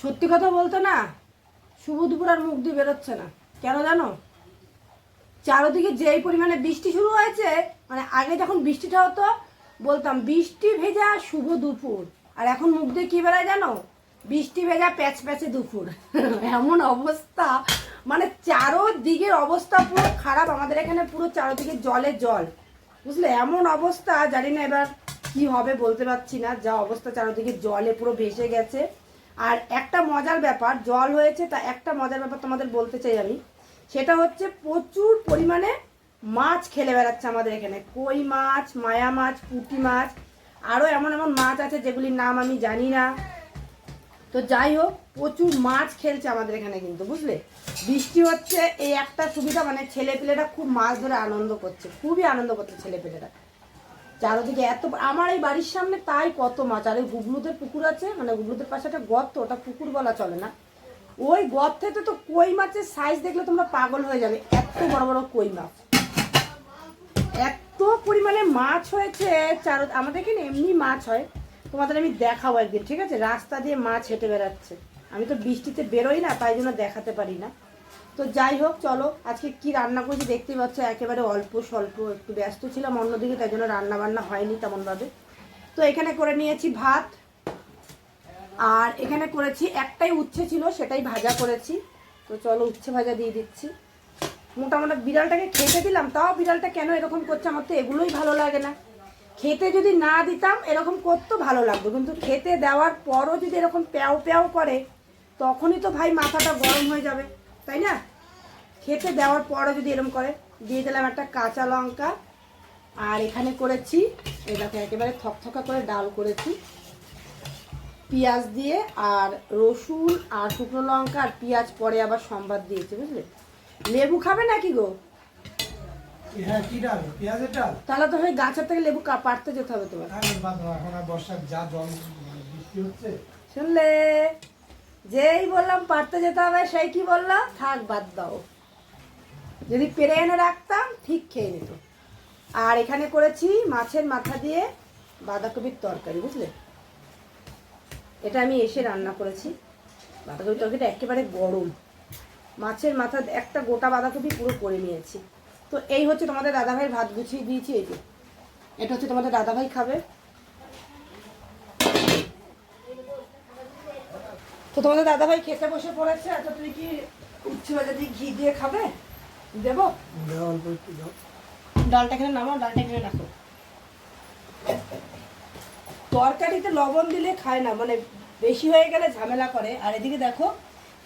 সত্যি কথা বলতো না, শুভ দুপুর আর মুখ দিয়ে বেরোচ্ছে না। কেন জানো? চারোদিকে যেই পরিমাণে বৃষ্টি শুরু হয়েছে মানে আগে যখন বৃষ্টিটা হতো, বলতাম বৃষ্টি ভেজা শুভ দুপুর। আর এখন মুখ দিয়ে কী বেরোয় জানো? বৃষ্টি ভেজা প্যাচ প্যাচে দুপুর। এমন অবস্থা। মানে চারোদিকের অবস্থা পুরো খারাপ, আমাদের এখানে পুরো চারোদিকে জলে জল। বুঝলে? এমন অবস্থা, জানি না এবার কি হবে, বলতে পারছি না। যা অবস্থা, চারোদিকে জলে পুরো ভেসে গেছে। আর একটা মজার ব্যাপার, জল হয়েছে, তা একটা মজার ব্যাপার তোমাদের বলতে চাই আমি। সেটা হচ্ছে প্রচুর পরিমাণে মাছ খেলে বেড়াচ্ছে আমাদের এখানে। কই মাছ, মায়া মাছ, পুঁটি মাছ, আরও এমন এমন মাছ আছে যেগুলির নাম আমি জানি না। তো যাই হোক, প্রচুর মাছ খেলছে আমাদের এখানে কিন্তু, বুঝলে? বৃষ্টি হচ্ছে, এই একটা সুবিধা মানে ছেলেপেলেরা খুব মাছ ধরে আনন্দ করছে, খুবই আনন্দ করছে ছেলেপেলেরা। চারোদিকে এত আমার এই বাড়ির সামনে তাই কত মাছ। আর ওই গুবলুদের পুকুর আছে মানে গুবলুদের পাশে একটা গর্ত, ওটা পুকুর বলা চলে না। ওই গর্তেতে তো কই মাছের সাইজ দেখলে তোমরা পাগল হয়ে যাবে। এত বড় বড় কই মাছ। এত পরিমাণে মাছ হয়েছে, চার, আমাদের এখানে এমনি মাছ হয়। তোমাদের আমি দেখাবো একদিন, ঠিক আছে? রাস্তা দিয়ে মাছ হেঁটে বেড়াচ্ছে। আমি তো বৃষ্টিতে বেরোই না, তাই জন্য দেখাতে পারি না। তো যাই হোক, চলো। আজকে কি রান্না করছি দেখতেই পাচ্ছ, একেবারে অল্প স্বল্প, একটু ব্যস্ত ছিলাম, অন্যদিকে তাই জন্য রান্না বান্না হয়নি তেমনভাবে। তো এখানে করে নিয়েছি ভাত, আর এখানে করেছি, একটাই উচ্ছে ছিল, সেটাই ভাজা করেছি। তো চলো, উচ্ছে ভাজা দিয়ে দিচ্ছি। মোটামুটি বিড়ালটাকে খেতে দিলাম, তাও বিড়ালটা কেন এরকম করছে আমার তো এগুলোই ভালো লাগে না। খেতে যদি না দিতাম, এরকম করতো, ভালো লাগতো। কিন্তু খেতে দেওয়ার পরও যদি এরকম প্যাও প্যাও করে, তখনই তো ভাই মাথাটা গরম হয়ে যাবে। তাই না? খেতে দেওয়ার পরও যদি এরকম করে দিয়ে দিলাম একটা কাঁচা লঙ্কা আর এখানে করেছি এই দেখো একেবারে থকথকা করে ডাল করেছি। পেঁয়াজ দিয়ে আর রসুন আর শুকনো লঙ্কা আর পেঁয়াজ পরে আবার সম্বাদ দিয়েছি বুঝলে? লেবু খাবে নাকি গো? হ্যাঁ তাহলে তো হয় গাছের থেকে লেবু পাড়তে যেতে হবে তোমার। মানে শুনলে? যেই বললাম, পারতে যেতে হবে, সেই কি বললাম থাক, বাদ দাও। যদি পেরে এনে রাখতাম, ঠিক খেয়ে নিত। আর এখানে করেছি মাছের মাথা দিয়ে বাঁধাকপির তরকারি, বুঝলে? এটা আমি এসে রান্না করেছি। বাঁধাকপির তরকারিটা একেবারে গরম। মাছের মাথা একটা গোটা বাঁধাকপি পুরো করে নিয়েছি। তো এই হচ্ছে তোমাদের দাদাভাই ভাত গুছিয়ে দিয়েছি, এই যে। এটা হচ্ছে তোমাদের দাদাভাই খাবে। তো তোমাদের দাদাভাই খেতে বসে পড়েছে তো তুই কি উচ্ছে ভাজা দিয়ে ঘি দিয়ে খাবে? দেবো? অল্প একটু দাও। ডালটা এখানে নামাও ডালটা এখানে রাখো। তরকারিতে লবণ দিলে খায় না মানে বেশি হয়ে গেলে ঝামেলা করে। আর এদিকে দেখো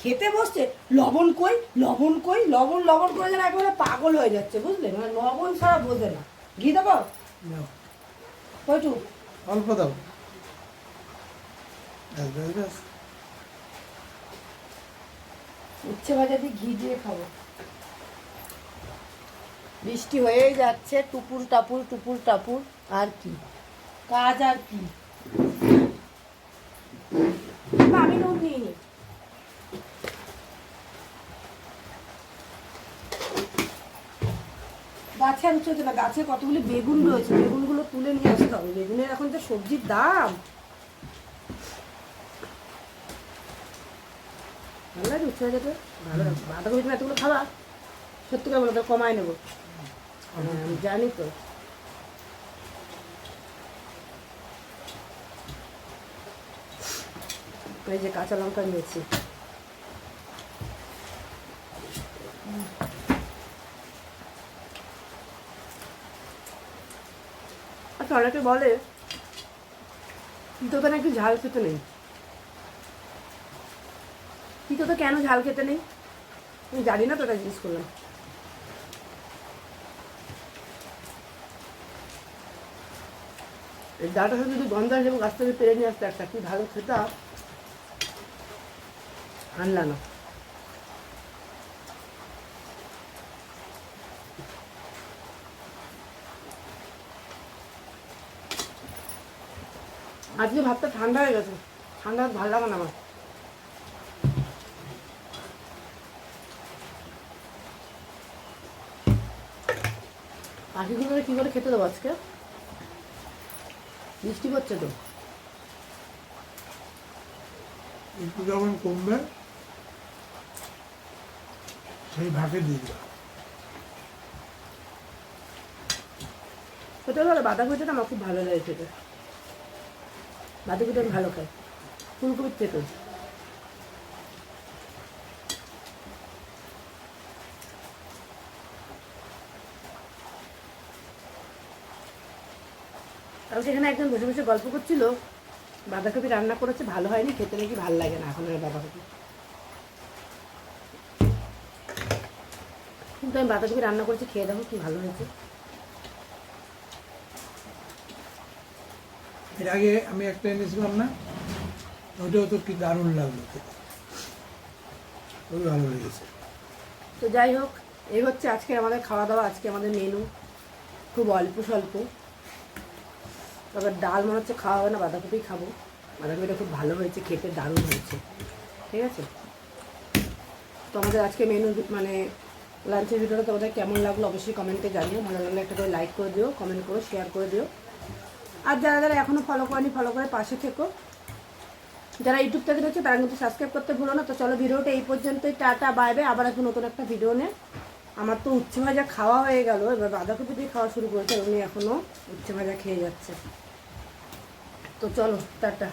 খেতে বসছে লবণ কই লবণ কই লবণ লবণ করে যেন একেবারে পাগল হয়ে যাচ্ছে বুঝলে? মানে লবণ ছাড়া বোঝে না। ঘি দেবো? কইটু অল্প দাও। উচ্ছে ভাজা দিয়ে ঘি দিয়ে খাব। বৃষ্টি হয়েই যাচ্ছে টুপুর টাপুর টুপুর টাপুর আর কি? কাজ আর কি? আমি নুন গাছে উঠছে না গাছে কতগুলি বেগুন রয়েছে, বেগুনগুলো তুলে নিয়ে আসতে হবে। বেগুনের এখন যে সবজির দাম। ভালো লাগে উচ্ছে ভাজাটা ভালো বাঁধাকপি তুমি এতগুলো খাবা সত্যি করে বলো কমায় নেব। আমি জানি তো। এই যে কাঁচা লঙ্কা নিয়েছি। আচ্ছা অনেকে বলে তোদের নাকি ঝাল খেতে নেই। তিতো তো কেন ঝাল খেতে নেই? আমি জানি না তো এটা জিজ্ঞেস করলাম। এই ডাটা যদি গন্ধ আসে গাছ থেকে পেরে নিয়ে আসতে একটা, কি ভালো খেতাম আনলা না। আজকে ভাতটা ঠান্ডা হয়ে গেছে। ঠান্ডা ভালো লাগে না আমার। পাখিগুলো কি করে খেতে দেবো আজকে? বৃষ্টি পড়ছে তো। একটু যখন কমবে সেই ভাগে দিয়ে দেওয়া সত্যি কথা বলো, বাঁধাকপিটা আমার খুব ভালো লাগে খেতে। বাঁধাকপিটা আমি ভালো খাই। ফুলকপির থেকে কালকে সেখানে একজন বসে বসে গল্প করছিল। বাঁধাকপি রান্না করেছে ভালো হয়নি খেতে নাকি ভালো লাগে না এখন আর বাঁধাকপি। কিন্তু আমি বাঁধাকপি রান্না করেছি খেয়ে দেখো কি ভালো হয়েছে। এর আগে আমি একটা এনেছিলাম না ওটাও তো কি দারুণ লাগল খুবই ভালো লেগেছে। তো যাই হোক এই হচ্ছে আজকে আমাদের খাওয়া দাওয়া আজকে আমাদের মেনু খুব অল্প স্বল্প। তবে ডাল মনে হচ্ছে খাওয়া হবে না বাঁধাকপি খাব। বাঁধাকপিটা খুব ভালো হয়েছে, খেতে দারুণ হয়েছে। ঠিক আছে? তো আমাদের আজকে মেনু মানে লাঞ্চের ভিডিওটা তোমাদের কেমন লাগল অবশ্যই কমেন্টে জানিও। ভালো লাগলে একটা করে লাইক করে দিও কমেন্ট করো শেয়ার করে দিও। আর যারা যারা এখনও ফলো করেনি ফলো করে পাশে থেকো। যারা ইউটিউব থেকে দেখছে, তারা কিন্তু সাবস্ক্রাইব করতে ভুলো না। তো চলো ভিডিওটা এই পর্যন্তই, টাটা বাইবে আবার একটু নতুন একটা ভিডিও নে আমার তো উচ্ছে ভাজা খাওয়া হয়ে গেল, এবার বাঁধাকপি দিয়ে খাওয়া শুরু করেছে, উনি এখনও উচ্ছে ভাজা খেয়ে যাচ্ছে। তো চলো টাটা।